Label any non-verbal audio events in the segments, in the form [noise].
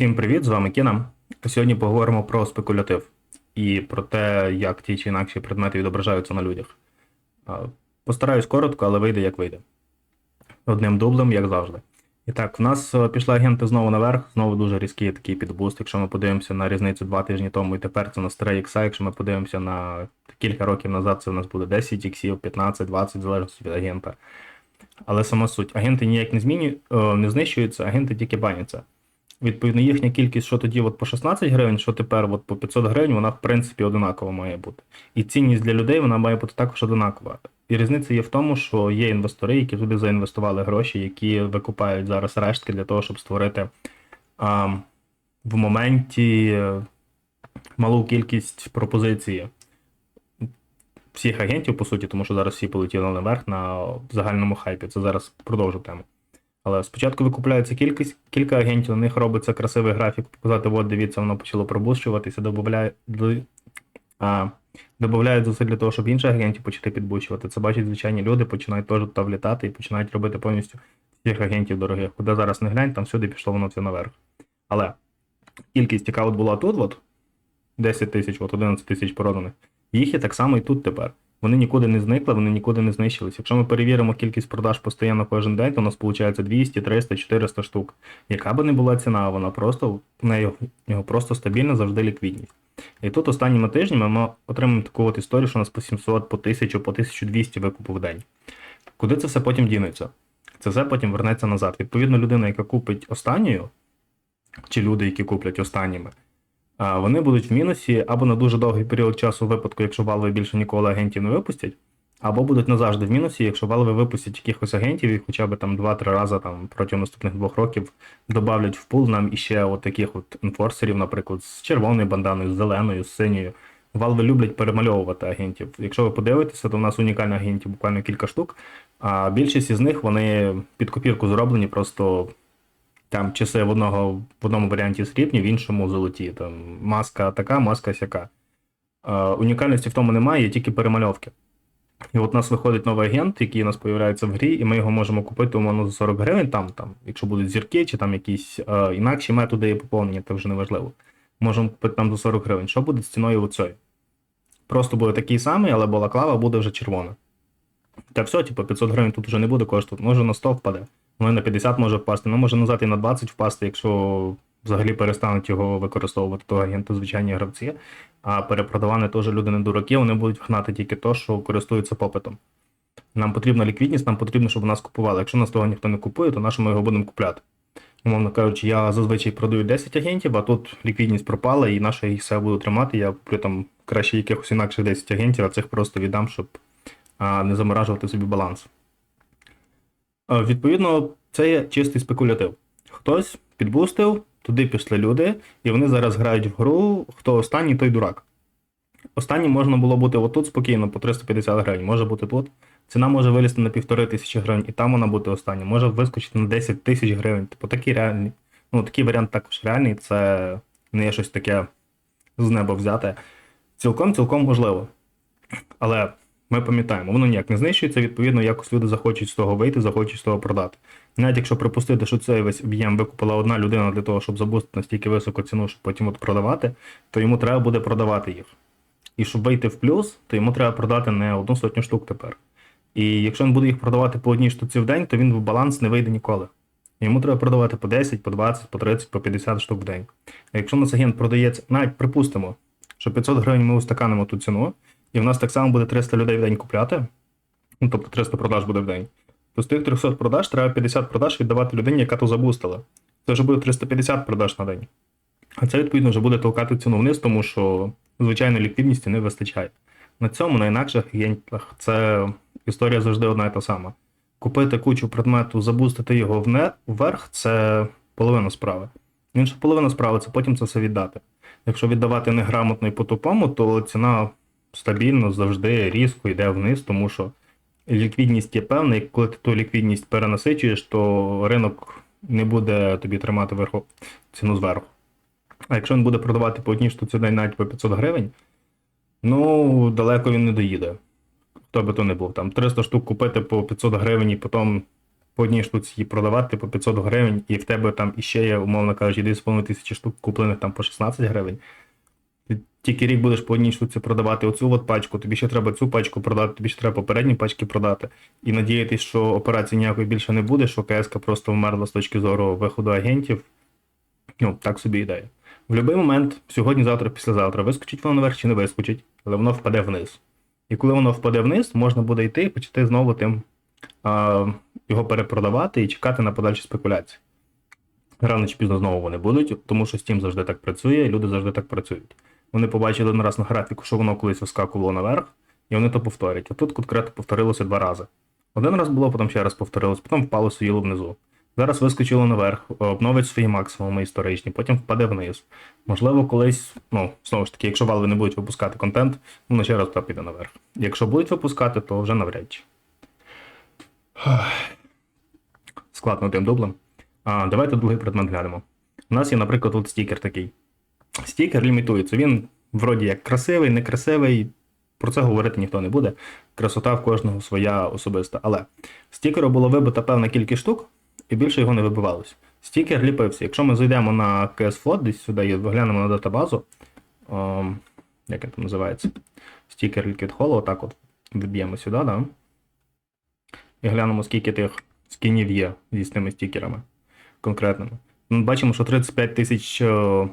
Всім привіт, з вами Кіна. Сьогодні поговоримо про спекулятив і про те, як ті чи інакші предмети відображаються на людях. Постараюсь коротко, але вийде як вийде. Одним дублем, як завжди. І так, в нас е, пішли агенти знову наверх, знову дуже різкий такий підбуст. Якщо ми подивимося на різницю два тижні тому і тепер це на старе ікса, якщо ми подивимося на кілька років назад, це у нас буде 10 іксів, 15, 20, залежно від агента. Але сама суть, агенти ніяк не змінюють, не знищуються, агенти тільки баняться. Відповідно, їхня кількість, що тоді от по 16 гривень, що тепер от по 500 гривень, вона в принципі одинакова має бути. І цінність для людей вона має бути також одинакова. І різниця є в тому, що є інвестори, які туди заінвестували гроші, які викупають зараз рештки для того, щоб створити а, в моменті малу кількість пропозиції всіх агентів, по суті, тому що зараз всі полетіли наверх на загальному хайпі. Це зараз продовжу тему. Але спочатку викупляється кількість, кілька агентів, на них робиться красивий графік, показати, от дивіться, воно почало пробущуватися, додають зусиль для того, щоб інших агентів почати підбущувати. Це бачать звичайні люди, починають теж туди влітати і починають робити повністю всіх агентів дорогих. Куди зараз не глянь, там всюди пішло воно все наверх. Але кількість, яка от була тут, от 10 тисяч, от 11 тисяч проданих, їх є так само і тут тепер. Вони нікуди не зникли, вони нікуди не знищились. Якщо ми перевіримо кількість продаж постійно кожен день, то у нас виходить 200, 300, 400 штук. Яка би не була ціна, вона просто в неї просто стабільна завжди ліквідність. І тут останніми тижнями ми отримаємо таку от історію, що у нас по 700, по 1000, по 1200 викупу в день. Куди це все потім дінеться? Це все потім вернеться назад. Відповідно, людина, яка купить останньою, чи люди, які куплять останніми вони будуть в мінусі або на дуже довгий період часу в випадку, якщо Valve більше ніколи агентів не випустять, або будуть назавжди в мінусі, якщо Valve випустять якихось агентів і хоча б там 2-3 рази там протягом наступних двох років додавлять в пул нам іще от таких от енфорсерів, наприклад, з червоною банданою, з зеленою, з синьою. Valve люблять перемальовувати агентів. Якщо ви подивитеся, то в нас унікальних агентів буквально кілька штук, а більшість із них вони під копірку зроблені, просто там часи в одного в одному варіанті срібні, в іншому золоті. Там Маска така, маска сяка. Е, унікальності в тому немає, є тільки перемальовки. І от у нас виходить новий агент, який у нас з'являється в грі, і ми його можемо купити умовно за 40 гривень, там, там, якщо будуть зірки, чи там якісь е, інакші методи поповнення, це вже не важливо. Можемо купити там за 40 гривень. Що буде з ціною оцею? Просто буде такий самий, але балаклава буде вже червона. Та все, типу, 500 гривень тут вже не буде коштувати, може на 100 впаде. Воно на 50 може впасти, ну може назад і на 20 впасти, якщо взагалі перестануть його використовувати того агента звичайні гравці. А перепродавани теж люди не дураки, вони будуть гнати тільки то, що користуються попитом. Нам потрібна ліквідність, нам потрібно, щоб нас купували. Якщо нас того ніхто не купує, то на що ми його будемо купляти? Умовно кажучи, я зазвичай продаю 10 агентів, а тут ліквідність пропала, і наша їх все буду тримати. Я куплю там краще якихось інакших 10 агентів, а цих просто віддам, щоб а, не заморажувати собі баланс. Е, відповідно, це є чистий спекулятив. Хтось підбустив, туди пішли люди, і вони зараз грають в гру, хто останній, той дурак. Останній можна було бути отут спокійно по 350 гривень, може бути тут. Ціна може вилізти на півтори тисячі гривень, і там вона бути остання. Може вискочити на 10 тисяч гривень. Типу такий реальний. Ну, такий варіант також реальний, це не є щось таке з неба взяте. Цілком-цілком можливо. Але ми пам'ятаємо, воно ніяк не знищується, відповідно, якось люди захочуть з того вийти, захочуть з того продати. Навіть якщо припустити, що цей весь об'єм викупила одна людина для того, щоб забустити настільки високу ціну, щоб потім от продавати, то йому треба буде продавати їх. І щоб вийти в плюс, то йому треба продати не одну сотню штук тепер. І якщо він буде їх продавати по одній штуці в день, то він в баланс не вийде ніколи. Йому треба продавати по 10, по 20, по 30, по 50 штук в день. А якщо у нас агент продається, навіть припустимо, що 500 гривень ми устаканимо ту ціну. І в нас так само буде 300 людей в день купляти. Ну, тобто 300 продаж буде в день. То з тих 300 продаж треба 50 продаж віддавати людині, яка то забустила. Це вже буде 350 продаж на день. А це, відповідно, вже буде толкати ціну вниз, тому що звичайно ліквідності не вистачає. На цьому, на інакших агентах, це історія завжди одна і та сама. Купити кучу предмету, забустити його вверх це половина справи. Інша половина справи це потім це все віддати. Якщо віддавати неграмотно і по-тупому, то ціна стабільно завжди різко йде вниз, тому що ліквідність є певна, і коли ти ту ліквідність перенасичуєш, то ринок не буде тобі тримати верху, ціну зверху. А якщо він буде продавати по одній штуці навіть по 500 гривень, ну далеко він не доїде. Хто би то не був. Там 300 штук купити по 500 гривень і потім по одній штуці її продавати по 500 гривень, і в тебе там іще є, умовно кажучи, 2,5 тисячі штук куплених там по 16 гривень. Тільки рік будеш по одній штуці продавати оцю от пачку, тобі ще треба цю пачку продати, тобі ще треба попередні пачки продати. І надіятися, що операції ніякої більше не буде, що КСК просто вмерла з точки зору виходу агентів. Ну, так собі ідея. В будь-який момент, сьогодні, завтра, післязавтра, вискочить воно наверх чи не вискочить, але воно впаде вниз. І коли воно впаде вниз, можна буде йти і почати знову тим а, його перепродавати і чекати на подальші спекуляції. Рано чи пізно знову вони будуть, тому що Steam завжди так працює, і люди завжди так працюють. Вони побачили один раз на графіку, що воно колись вискакувало наверх, і вони то повторять. А тут конкретно повторилося два рази. Один раз було, потім ще раз повторилось, потім впало сиділо внизу. Зараз вискочило наверх, обновить свої максимуми історичні, потім впаде вниз. Можливо, колись, ну, знову ж таки, якщо Valve не будуть випускати контент, воно ще раз та піде наверх. Якщо будуть випускати, то вже навряд чи. Склад над тим дублем. А, давайте другий предмет глянемо. У нас є, наприклад, от стікер такий. Стікер лімітується. Він вроді як красивий, некрасивий. Про це говорити ніхто не буде. Красота в кожного своя особиста. Але стікеру було вибито певна кількість штук, і більше його не вибивалось. Стікер ліпився. Якщо ми зайдемо на CSFOD, десь сюди і виглянемо на датабазу, ом, як він там називається? Стікер Liquid Hollow, отак от виб'ємо сюди, да? і глянемо, скільки тих скінів є зі з тими стікерами конкретними. Ми бачимо, що 35 тисяч е,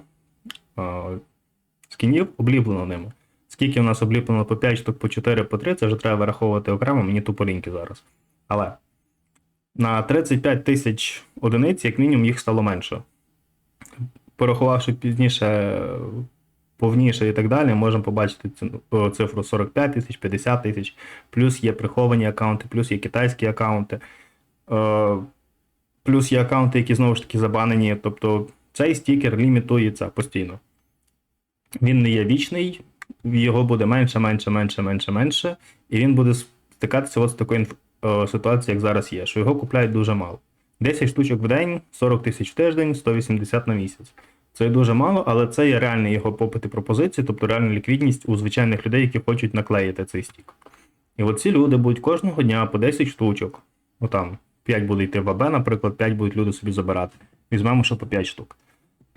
скінів обліплено ними. Скільки в нас обліплено по 5 штук, по 4, по 3, це вже треба вираховувати окремо, мені тупо ліньки зараз. Але на 35 тисяч одиниць, як мінімум, їх стало менше. Порахувавши пізніше, повніше і так далі, можемо побачити цифру 45 тисяч, 50 тисяч, плюс є приховані аккаунти, плюс є китайські аккаунти, е, плюс є аккаунти, які знову ж таки забанені. Тобто цей стікер лімітується постійно. Він не є вічний, його буде менше, менше, менше, менше, менше, і він буде стикатися от з такою е, ситуацією, як зараз є, що його купляють дуже мало. 10 штучок в день, 40 тисяч в тиждень, 180 на місяць. Це дуже мало, але це є реальний його попит і пропозиції, тобто реальна ліквідність у звичайних людей, які хочуть наклеїти цей стік. І от ці люди будуть кожного дня по 10 штучок. Отам 5 буде йти в АБ, наприклад, 5 будуть люди собі забирати. Візьмемо, що по 5 штук.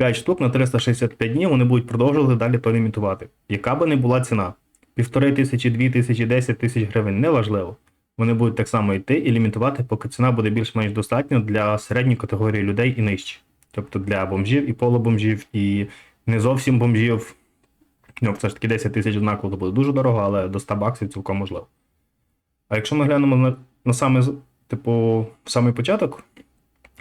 5 штук на 365 днів вони будуть продовжувати далі то лімітувати. Яка би не була ціна? Півтори тисячі, дві тисячі, 10 тисяч гривень, неважливо. Вони будуть так само йти і лімітувати, поки ціна буде більш-менш достатня для середньої категорії людей і нижче. Тобто для бомжів і полубомжів, і не зовсім бомжів. Ну, все ж таки 10 тисяч однаково буде дуже дорого, але до 100 баксів цілком можливо. А якщо ми глянемо на, на саме, типу, самий початок,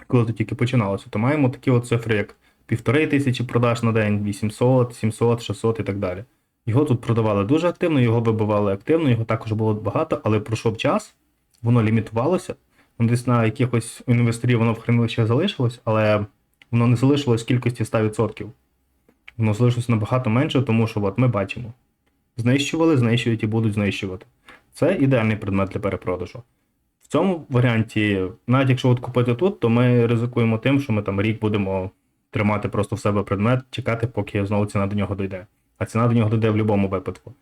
коли це тільки починалося, то маємо такі от цифри, як півтори тисячі продаж на день, 800, 700, 600 і так далі. Його тут продавали дуже активно, його вибивали активно, його також було багато, але пройшов час, воно лімітувалося. Ну, Десь на якихось інвесторів воно в хранилищах залишилось, але воно не залишилось кількості 100%. Воно залишилось набагато менше, тому що от ми бачимо. Знищували, знищують і будуть знищувати. Це ідеальний предмет для перепродажу. В цьому варіанті, навіть якщо от купити тут, то ми ризикуємо тим, що ми там рік будемо тримати просто в себе предмет, чекати, поки знову ціна до нього дійде. А ціна до нього дійде в будь-якому випадку.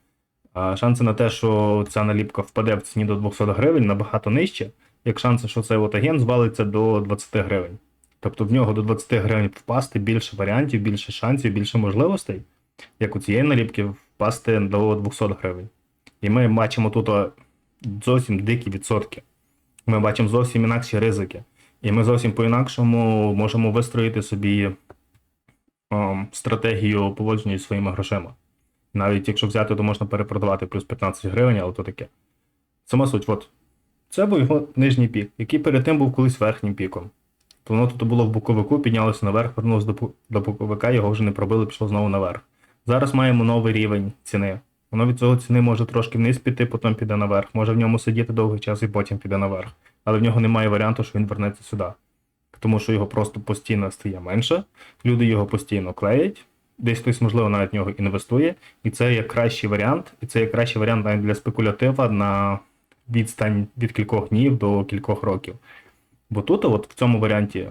А шанси на те, що ця наліпка впаде в ціні до 200 гривень, набагато нижче, як шанси, що цей агент звалиться до 20 гривень. Тобто в нього до 20 гривень впасти більше варіантів, більше шансів, більше можливостей, як у цієї наліпки впасти до 200 гривень. І ми бачимо тут зовсім дикі відсотки. Ми бачимо зовсім інакші ризики. І ми зовсім по-інакшому можемо вистроїти собі ем, стратегію поводження зі своїми грошима. Навіть якщо взяти, то можна перепродавати плюс 15 гривень, але то таке. Сама суть, от. Це був його нижній пік, який перед тим був колись верхнім піком. То воно тут було в боковику, піднялося наверх, вернулося до, до боковика, його вже не пробили, пішло знову наверх. Зараз маємо новий рівень ціни. Воно від цього ціни може трошки вниз піти, потім піде наверх. Може в ньому сидіти довгий час і потім піде наверх. Але в нього немає варіанту, що він вернеться сюди. Тому що його просто постійно стає менше, люди його постійно клеять, десь хтось, можливо, навіть в нього інвестує, і це є кращий варіант, і це є кращий варіант навіть для спекулятива на відстань від кількох днів до кількох років. Бо тут, от в цьому варіанті,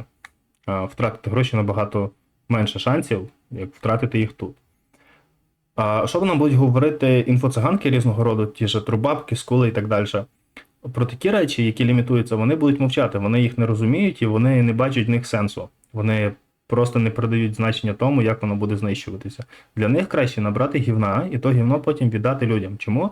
втратити гроші набагато менше шансів, як втратити їх тут. А що нам будуть говорити інфоциганки різного роду, ті ж трубабки, скули і так далі. Про такі речі, які лімітуються, вони будуть мовчати, вони їх не розуміють і вони не бачать в них сенсу. Вони просто не придають значення тому, як воно буде знищуватися. Для них краще набрати гівна і то гівно потім віддати людям. Чому?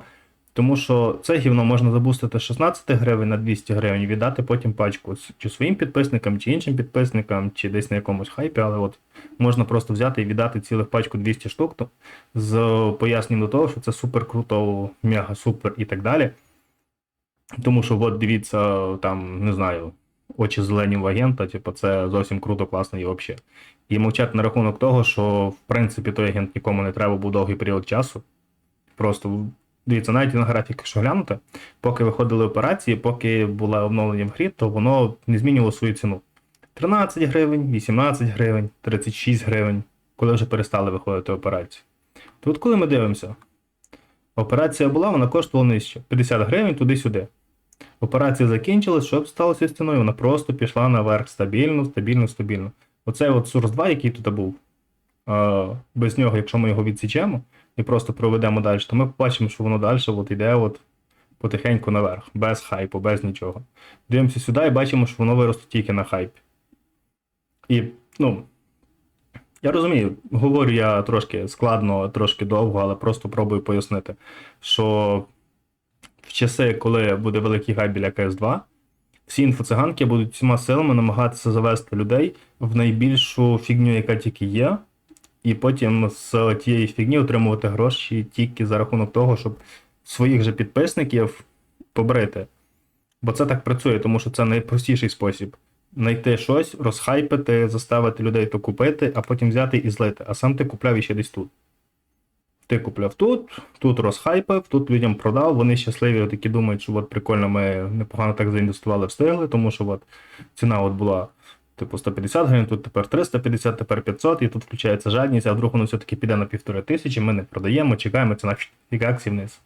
Тому що це гівно можна забустити 16 гривень на 200 гривень віддати потім пачку чи своїм підписникам, чи іншим підписникам, чи десь на якомусь хайпі, але от можна просто взяти і віддати цілих пачку 200 штук то- з поясненням до того, що це супер круто, мега супер і так далі. Тому що, от дивіться, там, не знаю, очі зелені в агента, типу, це зовсім круто, класно і взагалі. І мовчати на рахунок того, що в принципі той агент нікому не треба був довгий період часу. Просто дивіться, навіть на графік, якщо глянути, поки виходили операції, поки було оновлення в грі, то воно не змінювало свою ціну. 13 гривень, 18 гривень, 36 гривень, коли вже перестали виходити операції. То от коли ми дивимося, операція була, вона коштувала нижче. 50 гривень туди-сюди. Операція закінчилась, що б сталося з ціною? Вона просто пішла наверх стабільно, стабільно, стабільно. Оцей от Source 2, який тут був, без нього, якщо ми його відсічемо і просто проведемо далі, то ми побачимо, що воно далі от йде от потихеньку наверх, без хайпу, без нічого. Дивимося сюди і бачимо, що воно виросте тільки на хайпі. І, ну, я розумію, говорю я трошки складно, трошки довго, але просто пробую пояснити, що в часи, коли буде великий хайп біля КС2, всі інфоциганки будуть всіма силами намагатися завести людей в найбільшу фігню, яка тільки є, і потім з тієї фігні отримувати гроші тільки за рахунок того, щоб своїх же підписників побрити. Бо це так працює, тому що це найпростіший спосіб. Знайти щось, розхайпити, заставити людей то купити, а потім взяти і злити. А сам ти купляв іще десь тут. Ти купляв тут, тут розхайпив, тут людям продав, вони щасливі, такі думають, що от прикольно, ми непогано так заінвестували, встигли, тому що от ціна от була типу 150 гривень, тут тепер 350, тепер 500, і тут включається жадність, а вдруг воно все-таки піде на півтори тисячі, ми не продаємо, чекаємо, ціна фікаксі вниз.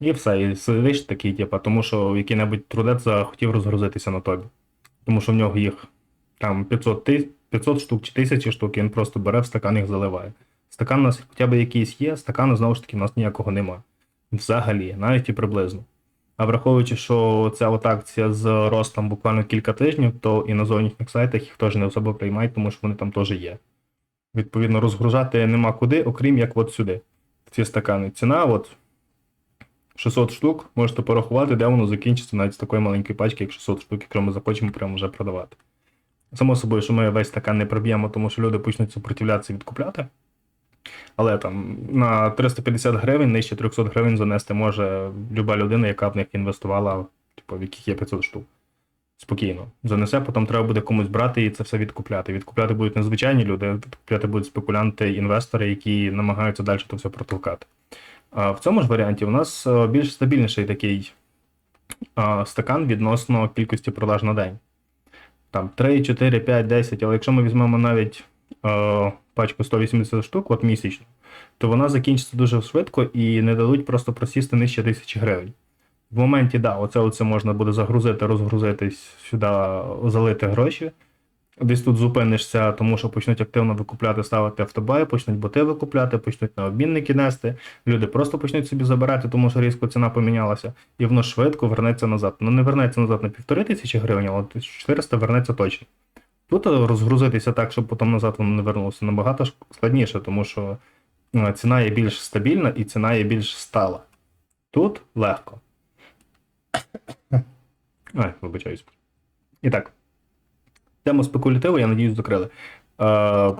І все, і сидиш такий, типу, тому що який-небудь трудець захотів розгрузитися на тобі. Тому що в нього їх там 500, ти- 500 штук чи 1000 штук, він просто бере в стакан їх заливає. Стакан у нас хоча б якийсь є, стакану знову ж таки у нас ніякого нема. Взагалі, навіть і приблизно. А враховуючи, що ця от акція з ростом буквально кілька тижнів, то і на зовнішніх сайтах їх теж не особо приймають, тому що вони там теж є. Відповідно, розгружати нема куди, окрім як от сюди. В ці стакани. Ціна от 600 штук, можете порахувати, де воно закінчиться навіть з такої маленької пачки, як 600 штук, якщо ми захочемо прямо вже продавати. Само собою, що ми весь стакан не проб'ємо, тому що люди почнуть супротивлятися відкупляти. Але там на 350 гривень, нижче 300 гривень занести може люба людина, яка в них інвестувала, типу, в яких є 500 штук. Спокійно. Занесе, потім треба буде комусь брати і це все відкупляти. Відкупляти будуть незвичайні люди, відкупляти будуть спекулянти, інвестори, які намагаються далі то все протолкати. А в цьому ж варіанті у нас е, більш стабільніший такий стакан відносно кількості продаж на день. Там 3, 4, 5, 10, але якщо ми візьмемо навіть е, пачку 180 штук, от місячно, то вона закінчиться дуже швидко і не дадуть просто просісти нижче 1000 гривень. В моменті, да, оце, оце можна буде загрузити, розгрузитись сюди, залити гроші. Десь тут зупинишся, тому що почнуть активно викупляти, ставити автобаї, почнуть боти викупляти, почнуть на обмінники нести. Люди просто почнуть собі забирати, тому що різко ціна помінялася, і воно швидко вернеться назад. Ну не вернеться назад на півтори тисячі гривень, але 400 вернеться точно. Тут розгрузитися так, щоб потім назад воно не вернулося, набагато складніше, тому що е, ціна є більш стабільна і ціна є більш стала. Тут легко. [coughs] Ай, вибачаюсь. І так. Тему спекулятиву, я надіюсь, закрили. Е,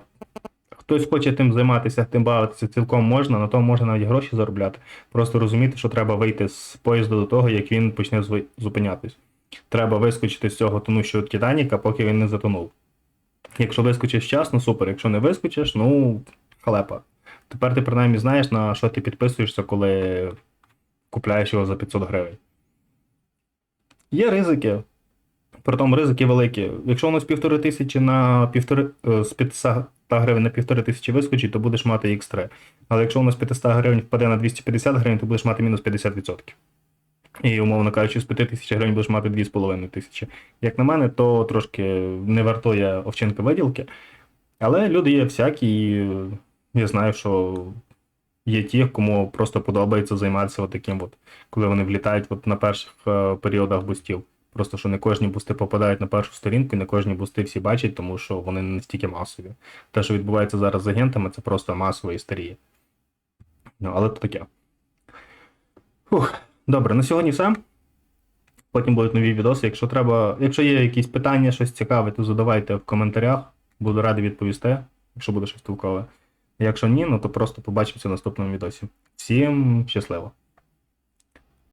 хтось хоче тим займатися, тим бавитися цілком можна, на тому можна навіть гроші заробляти. Просто розуміти, що треба вийти з поїзду до того, як він почне зупинятись. Треба вискочити з цього тонущого Титаніка, поки він не затонув. Якщо вискочиш вчасно, супер. Якщо не вискочиш, ну, халепа. Тепер ти принаймні знаєш, на що ти підписуєшся, коли купляєш його за 500 гривень. Є ризики. Притом ризики великі. Якщо у нас півтори тисячі на півтори е, з 500 гривень на півтори тисячі вискочить, то будеш мати X3. Але якщо у нас 500 гривень впаде на 250 гривень, то будеш мати мінус 50%. І, умовно кажучи, з 5 тисяч гривень будеш мати 2,5 тисячі. Як на мене, то трошки не вартує овчинка виділки. Але люди є всякі, і я знаю, що є ті, кому просто подобається займатися от таким от, коли вони влітають от на перших е, періодах бустів. Просто що не кожні бусти попадають на першу сторінку, і не кожні бусти всі бачать, тому що вони не настільки масові. Те, що відбувається зараз з агентами, це просто масова істерія. Ну, але то таке. Фух. Добре, на сьогодні все. Потім будуть нові відоси. Якщо треба, якщо є якісь питання, щось цікаве, то задавайте в коментарях. Буду радий відповісти, якщо буде щось толкове. Якщо ні, ну то просто побачимося в наступному відосі. Всім щасливо!